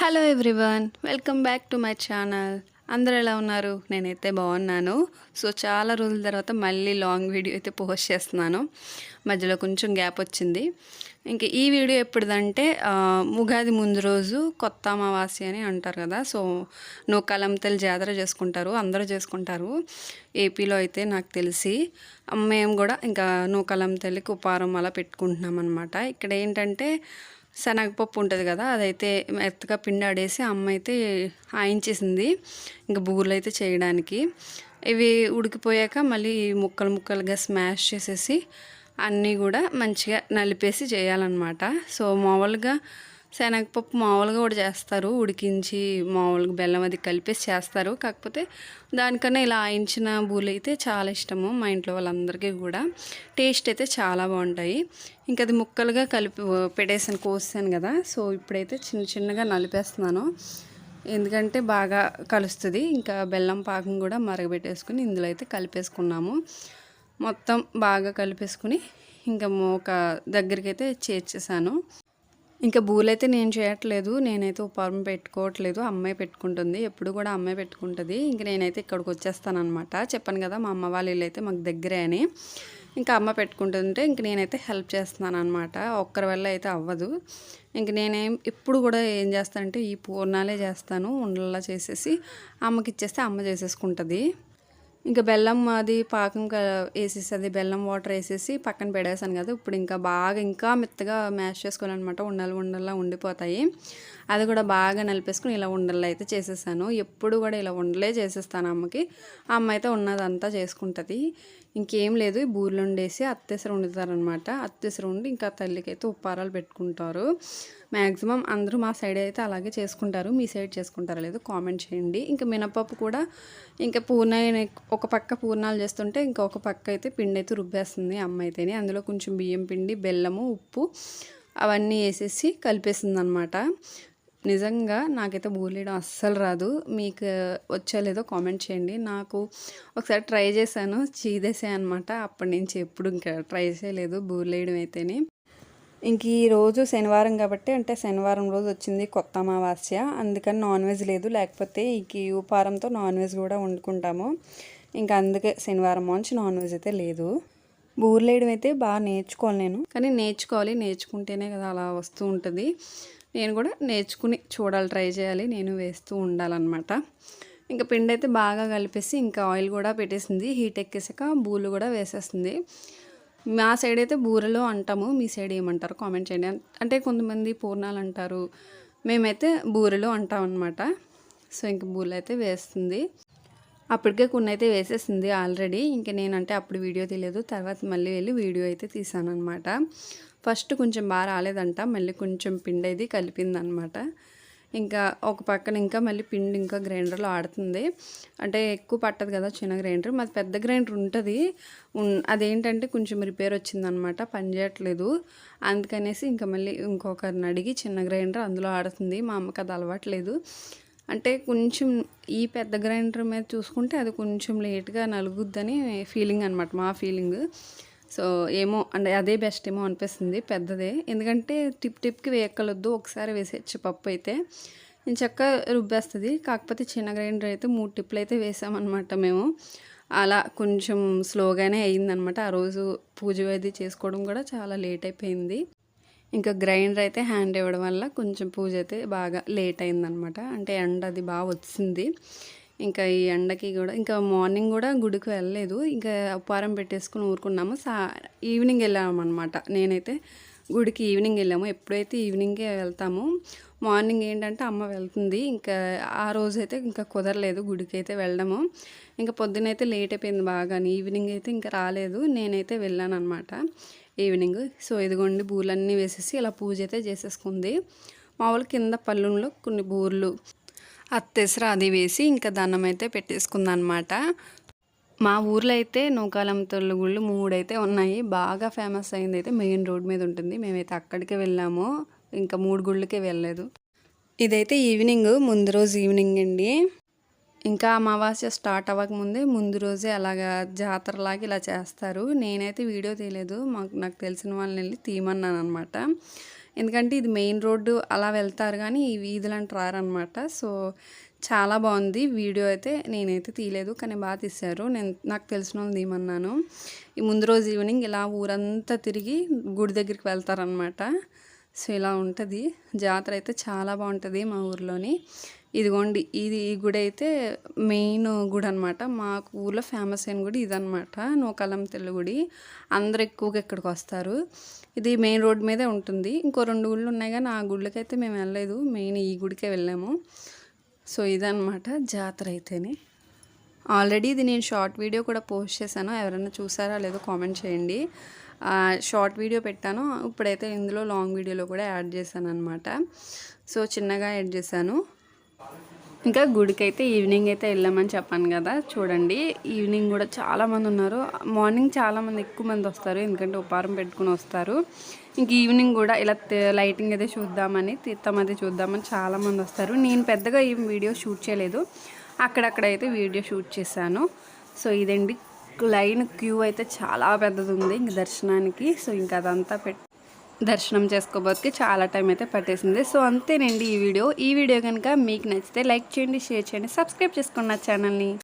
Hello everyone welcome back to my channel అందరూ ఎలా ఉన్నారు? నేనైతే బాగున్నాను. సో చాలా రోజుల తర్వాత మళ్ళీ లాంగ్ వీడియో అయితే పోస్ట్ చేస్తున్నాను. మధ్యలో కొంచెం గ్యాప్ వచ్చింది. ఇంక ఈ వీడియో ఎప్పుడుదంటే ఉగాది ముందు రోజు కొత్త అమావాస్య అని అంటారు కదా. సో నూకాలంతలు జాతర చేసుకుంటారు. అందరూ చేసుకుంటారు. ఏపీలో అయితే నాకు తెలిసి మేము కూడా ఇంకా నూకాలంతల్లికి ఉపారం అలా పెట్టుకుంటున్నాం అనమాట ఇక్కడ ఏంటంటే శనగపప్పు ఉంటుంది కదా అదైతే మెత్తగా పిండి ఆడేసి అమ్మ అయితే ఆయించేసింది ఇంకా బూరెలు అయితే చేయడానికి. ఇవి ఉడికిపోయాక మళ్ళీ ముక్కలు ముక్కలుగా స్మాష్ చేసేసి అన్నీ కూడా మంచిగా నలిపేసి చేయాలన్నమాట. సో మామూలుగా శనగపప్పు మామూలుగా కూడా చేస్తారు ఉడికించి మామూలుగా బెల్లం అది కలిపేసి చేస్తారు. కాకపోతే దానికన్నా ఇలా ఆయించిన బూలు అయితే చాలా ఇష్టము మా ఇంట్లో వాళ్ళందరికీ కూడా. టేస్ట్ అయితే చాలా బాగుంటాయి. ఇంకా అది ముక్కలుగా కలిపి పెట్టేసాను కోసాను కదా. సో ఇప్పుడైతే చిన్న చిన్నగా నలిపేస్తున్నాను. ఎందుకంటే బాగా కలుస్తుంది. ఇంకా బెల్లం పాకం కూడా మరగబెట్టేసుకుని ఇందులో అయితే కలిపేసుకున్నాము. మొత్తం బాగా కలిపేసుకుని ఇంకా ఒక దగ్గరికి అయితే చేర్చేసాను. ఇంకా బూలైతే నేను చేయట్లేదు. నేనైతే ఉపారం పెట్టుకోవట్లేదు. అమ్మాయి పెట్టుకుంటుంది. ఎప్పుడు కూడా అమ్మాయి పెట్టుకుంటుంది. ఇంక నేనైతే ఇక్కడికి వచ్చేస్తానమాట చెప్పాను కదా మా అమ్మ వాళ్ళ ఇల్లు అయితే మాకు దగ్గరే అని. ఇంకా అమ్మ పెట్టుకుంటుంటే ఇంక నేనైతే హెల్ప్ చేస్తున్నాను అనమాట ఒక్కరి వల్ల అయితే అవ్వదు. ఇంక నేనేం ఎప్పుడు కూడా ఏం చేస్తానంటే ఈ పూర్ణాలే చేస్తాను. ఉండలా చేసేసి అమ్మకి ఇచ్చేస్తే అమ్మ చేసేసుకుంటుంది. ఇంకా బెల్లం అది పాకం వేసేసి అది బెల్లం వాటర్ వేసేసి పక్కన పెడేసాను కదా. ఇప్పుడు ఇంకా బాగా ఇంకా మెత్తగా మ్యాష్ చేసుకోవాలన్నమాట. ఉండలు ఉండల్లా ఉండిపోతాయి. అది కూడా బాగా నలిపేసుకుని ఇలా ఉండలు అయితే చేసేసాను ఎప్పుడు కూడా ఇలా ఉండలే చేసేస్తాను అమ్మకి. ఆ అమ్మ అయితే ఉన్నదంతా చేసుకుంటుంది. ఇంకేం లేదు ఈ బూరెలు వండేసి అత్తెసరు వండుతారనమాట అత్తెసరు వండి ఇంకా తల్లికైతే ఉప్పారాలు పెట్టుకుంటారు. మ్యాక్సిమం అందరూ మా సైడ్ అయితే అలాగే చేసుకుంటారు. మీ సైడ్ చేసుకుంటారా లేదు కామెంట్ చేయండి. ఇంకా మినపప్పు కూడా ఇంకా పూర్ణ ఒక పక్క పూర్ణాలు చేస్తుంటే ఇంకా ఒక పక్క అయితే పిండి అయితే రుబ్బేస్తుంది అమ్మ అయితేనే. అందులో కొంచెం బియ్యం పిండి బెల్లము ఉప్పు అవన్నీ వేసేసి కలిపేస్తుంది అనమాట నిజంగా నాకైతే బూలేయడం అస్సలు రాదు. మీకు వచ్చా లేదో కామెంట్ చేయండి. నాకు ఒకసారి ట్రై చేశాను చీదేసే అనమాట అప్పటి నుంచి ఎప్పుడు ఇంకా ట్రై చేయలేదు బూలేయడం అయితేనే. ఇంక ఈ రోజు శనివారం కాబట్టి అంటే శనివారం రోజు వచ్చింది కొత్త అమావాస్య. అందుకని నాన్ వెజ్ లేదు. లేకపోతే ఈ ఉపారంతో నాన్ వెజ్ కూడా వండుకుంటాము. ఇంకా అందుకే శనివారం నుంచి నాన్ వెజ్ అయితే లేదు. బూర్లేయడం అయితే బాగా నేర్చుకోవాలి నేను. కానీ నేర్చుకోవాలి. నేర్చుకుంటేనే కదా అలా వస్తూ ఉంటుంది. నేను కూడా నేర్చుకుని చూడాలి ట్రై చేయాలి. నేను వేస్తూ ఉండాలన్నమాట. ఇంకా పిండి అయితే బాగా కలిపేసి ఇంకా ఆయిల్ కూడా పెట్టేసింది. హీట్ ఎక్కేసాక బూలు కూడా వేసేస్తుంది. మా సైడ్ అయితే బూరెలు అంటాము. మీ సైడ్ ఏమంటారు? కామెంట్ చేయండి. అంటే కొంతమంది పూర్ణాలు అంటారు. మేమైతే బూరెలు అంటాం అనమాట సో ఇంక బూరెలు అయితే వేస్తుంది. అప్పటికే కొన్ని అయితే వేసేసింది ఆల్రెడీ. ఇంకా నేనంటే అప్పుడు వీడియో తెలియదు తర్వాత మళ్ళీ వెళ్ళి వీడియో అయితే తీసాను అనమాట ఫస్ట్ కొంచెం బాగా రాలేదంట. మళ్ళీ కొంచెం పిండి అయితే కలిపిందనమాట ఇంకా ఒక పక్కన ఇంకా మళ్ళీ పిండి ఇంకా గ్రైండర్లో ఆడుతుంది. అంటే ఎక్కువ పట్టదు కదా చిన్న గ్రైండర్. మాది పెద్ద గ్రైండర్ ఉంటుంది. అదేంటంటే కొంచెం రిపేర్ వచ్చిందనమాట పని చేయట్లేదు. అందుకనేసి ఇంకా మళ్ళీ ఇంకొకరిని అడిగి చిన్న గ్రైండర్ అందులో ఆడుతుంది. మా అమ్మకి అది అలవాట్లేదు అంటే కొంచెం ఈ పెద్ద గ్రైండర్ మీద చూసుకుంటే అది కొంచెం లేట్గా నలుగుద్దని ఫీలింగ్ అనమాట మా ఫీలింగ్. సో ఏమో అంటే అదే బెస్ట్ ఏమో అనిపిస్తుంది పెద్దదే. ఎందుకంటే టిప్ టిప్కి వేయక్కలొద్దు ఒకసారి వేసేయచ్చు పప్పు అయితే. నేను చక్క రుబ్బేస్తుంది. కాకపోతే చిన్న గ్రైండర్ అయితే మూడు టిప్పులు అయితే వేసామన్నమాట మేము. అలా కొంచెం స్లోగానే అయ్యిందనమాట ఆ రోజు పూజ అది చేసుకోవడం కూడా చాలా లేట్ అయిపోయింది. ఇంకా గ్రైండర్ అయితే హ్యాండ్ ఇవ్వడం వల్ల కొంచెం పూజ అయితే బాగా లేట్ అయిందనమాట. అంటే ఎండ అది బాగా వచ్చింది. ఇంకా ఈ ఎండకి కూడా ఇంకా మార్నింగ్ కూడా గుడికి వెళ్ళలేదు. ఇంకా ఉపారం పెట్టేసుకుని ఊరుకున్నాము. సా ఈవినింగ్ వెళ్ళామన్నమాట. నేనైతే గుడికి ఈవినింగ్ వెళ్ళాము. ఎప్పుడైతే ఈవినింగే వెళ్తాము మార్నింగ్ ఏంటంటే అమ్మ వెళ్తుంది. ఇంకా ఆ రోజైతే ఇంకా కుదరలేదు గుడికి అయితే వెళ్ళడము. ఇంకా పొద్దునైతే లేట్ అయిపోయింది బాగా ఈవినింగ్ అయితే ఇంకా రాలేదు. నేనైతే వెళ్ళాను అనమాట ఈవినింగ్. సో ఇదిగోండి బూలన్నీ వేసేసి ఇలా పూజ అయితే చేసేసుకుంది. మామూలు కింద పళ్ళులో కొన్ని బూర్లు అత్తెసర అది వేసి ఇంకా దండం అయితే పెట్టేసుకుందనమాట మా ఊర్లో అయితే నూకాలం తొల్లు గుళ్ళు మూడైతే ఉన్నాయి. బాగా ఫేమస్ అయింది అయితే మెయిన్ రోడ్ మీద ఉంటుంది. మేమైతే అక్కడికే వెళ్ళాము. ఇంకా మూడు గుళ్ళకే వెళ్ళలేదు. ఇదైతే ఈవినింగ్ ముందు రోజు ఈవినింగ్ అండి. ఇంకా అమావాస్య స్టార్ట్ అవ్వకముందే ముందు రోజే అలాగా జాతరలాగా ఇలా చేస్తారు. నేనైతే వీడియో తీయలేదు మాకు నాకు తెలిసిన వాళ్ళని వెళ్ళి తీయమన్నాను అనమాట ఎందుకంటే ఇది మెయిన్ రోడ్డు అలా వెళ్తారు కానీ ఈ వీధులంటే రారనమాట సో చాలా బాగుంది. వీడియో అయితే నేనైతే తీయలేదు కానీ బాగా తీశారు. నేను నాకు తెలిసిన వాళ్ళు తీయమన్నాను. ఈ ముందు రోజు ఈవినింగ్ ఇలా ఊరంతా తిరిగి గుడి దగ్గరికి వెళ్తారనమాట సో ఇలా ఉంటుంది. జాతర అయితే చాలా బాగుంటుంది మా ఊర్లోని. ఇదిగోండి ఇది ఈ గుడి అయితే మెయిన్ గుడి అనమాట మా ఊర్లో ఫేమస్ అయిన గుడి ఇదనమాట నూకాలం తెల్లు గుడి. అందరు ఎక్కువగా ఇక్కడికి వస్తారు. ఇది మెయిన్ రోడ్ మీదే ఉంటుంది. ఇంకో రెండు గుళ్ళు ఉన్నాయి కానీ ఆ గుళ్ళకైతే మేము వెళ్ళలేదు. మెయిన్ ఈ గుడికే వెళ్ళాము. సో ఇదనమాట జాతర అయితేనే. ఆల్రెడీ ఇది నేను షార్ట్ వీడియో కూడా పోస్ట్ చేశాను. ఎవరైనా చూసారా లేదో కామెంట్ చేయండి. షార్ట్ వీడియో పెట్టాను. ఇప్పుడైతే ఇందులో లాంగ్ వీడియోలో కూడా యాడ్ చేశాను అనమాట సో చిన్నగా యాడ్ చేశాను. ఇంకా గుడికి అయితే ఈవినింగ్ అయితే వెళ్ళామని చెప్పాను కదా చూడండి. ఈవినింగ్ కూడా చాలామంది ఉన్నారు. మార్నింగ్ చాలామంది ఎక్కువ మంది వస్తారు ఎందుకంటే ఉపారం పెట్టుకుని వస్తారు. ఇంక ఈవినింగ్ కూడా ఇలా లైటింగ్ అయితే చూద్దామని తీర్థం అది చూద్దామని చాలామంది వస్తారు. నేను పెద్దగా ఏం వీడియో షూట్ చేయలేదు. అక్కడక్కడైతే వీడియో షూట్ చేశాను. సో ఇదండి లైన్ క్యూ అయితే చాలా పెద్దది ఉంది ఇంక దర్శనానికి. సో ఇంకా అదంతా పెట్ దర్శనం చేసుకోబోతుకి చాలా టైం అయితే పట్టేసింది. సో అంతేనండి ఈ వీడియో. ఈ వీడియో కనుక మీకు నచ్చితే లైక్ చేయండి షేర్ చేయండి సబ్స్క్రైబ్ చేసుకోండి నా ఛానల్ని.